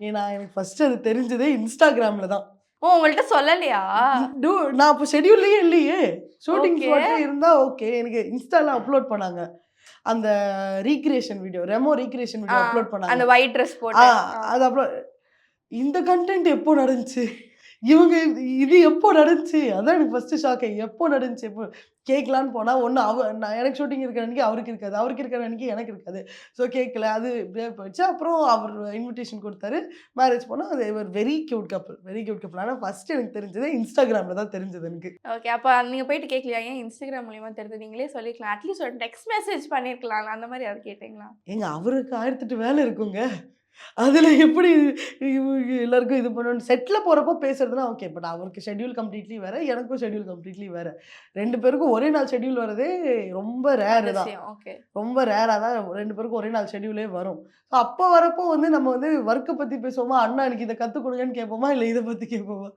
நான் எனக்கு ஃபர்ஸ்ட் அது தெரிஞ்சதே இன்ஸ்டாகிராம்ல தான். ஓ உங்கள்ட்ட சொல்லலையா? டூ நான் அப்போ ஷெட்யூல்லையே இல்லையே. ஷூட்டிங். மட்டும் இருந்தா ஓகே எனக்கு இன்ஸ்டால அப்லோட் பண்ணாங்க. அந்த recreation video Remo recreation video upload பண்ணாங்க. அந்த ஒயிட் ட்ரெஸ் போட்டு. அது அப்புறம் இந்த கண்டென்ட் எப்போ நடந்துச்சு? இவங்க இது- எப்போ நடந்துச்சு? அதான் எனக்கு ஃபர்ஸ்ட் ஷாக்கு எப்போ நடந்துச்சு? எப்போ கேட்கலான்னு போனால் ஒன்று அவ நான் எனக்கு ஷூட்டிங் இருக்கிற அன்னைக்கு அவருக்கு இருக்காது. அவருக்கு இருக்கிற அன்னைக்கு எனக்கு இருக்காது. ஸோ கேட்கல. அது இப்படியே போயிடுச்சு. அப்புறம் அவர் இன்விடேஷன் கொடுத்தாரு. மேரேஜ் போனால் அது ஒரு very cute couple very cute couple ஆனால் ஃபர்ஸ்ட் எனக்கு தெரிஞ்சது இன்ஸ்டாகிராமில் தான் தெரிஞ்சது எனக்கு. ஓகே அப்போ நீங்க போயிட்டு கேட்கலையா? ஏன் இன்ஸ்டாகிராம் மூலியமா தெரிஞ்சு நீங்களே சொல்லிக்கலாம். அட்லீஸ்ட் ஒரு டெக்ஸ்ட் மெசேஜ் பண்ணிருக்கலாம். அந்த மாதிரி யாரும் கேட்டீங்களா? ஏங்க அவருக்கு ஆயிரத்தெட்டு வேலை இருக்குங்க. அதில் எப்படி எல்லாருக்கும் இது பண்ணணும் செட்டில் போகிறப்போ பேசுறதுனா ஓகே பட் அவருக்கு ஷெட்யூல் கம்ப்ளீட்லி வேறு எனக்கும் ஷெட்யூல் கம்ப்ளீட்லி வேறு. ரெண்டு பேருக்கும் ஒரே நாள் ஷெட்யூல் வரதே ரொம்ப ரேரு தான். ரொம்ப ரேராக தான் ரெண்டு பேருக்கும் ஒரே நாள் ஷெட்யூலே வரும். ஸோ அப்போ வரப்போ வந்து நம்ம வந்து ஒர்க்கை பற்றி பேசுவோமா? அண்ணா எனக்கு இதை கற்றுக் கொடுங்கன்னு கேட்போமா? இல்லை இதை பற்றி கேட்போமா?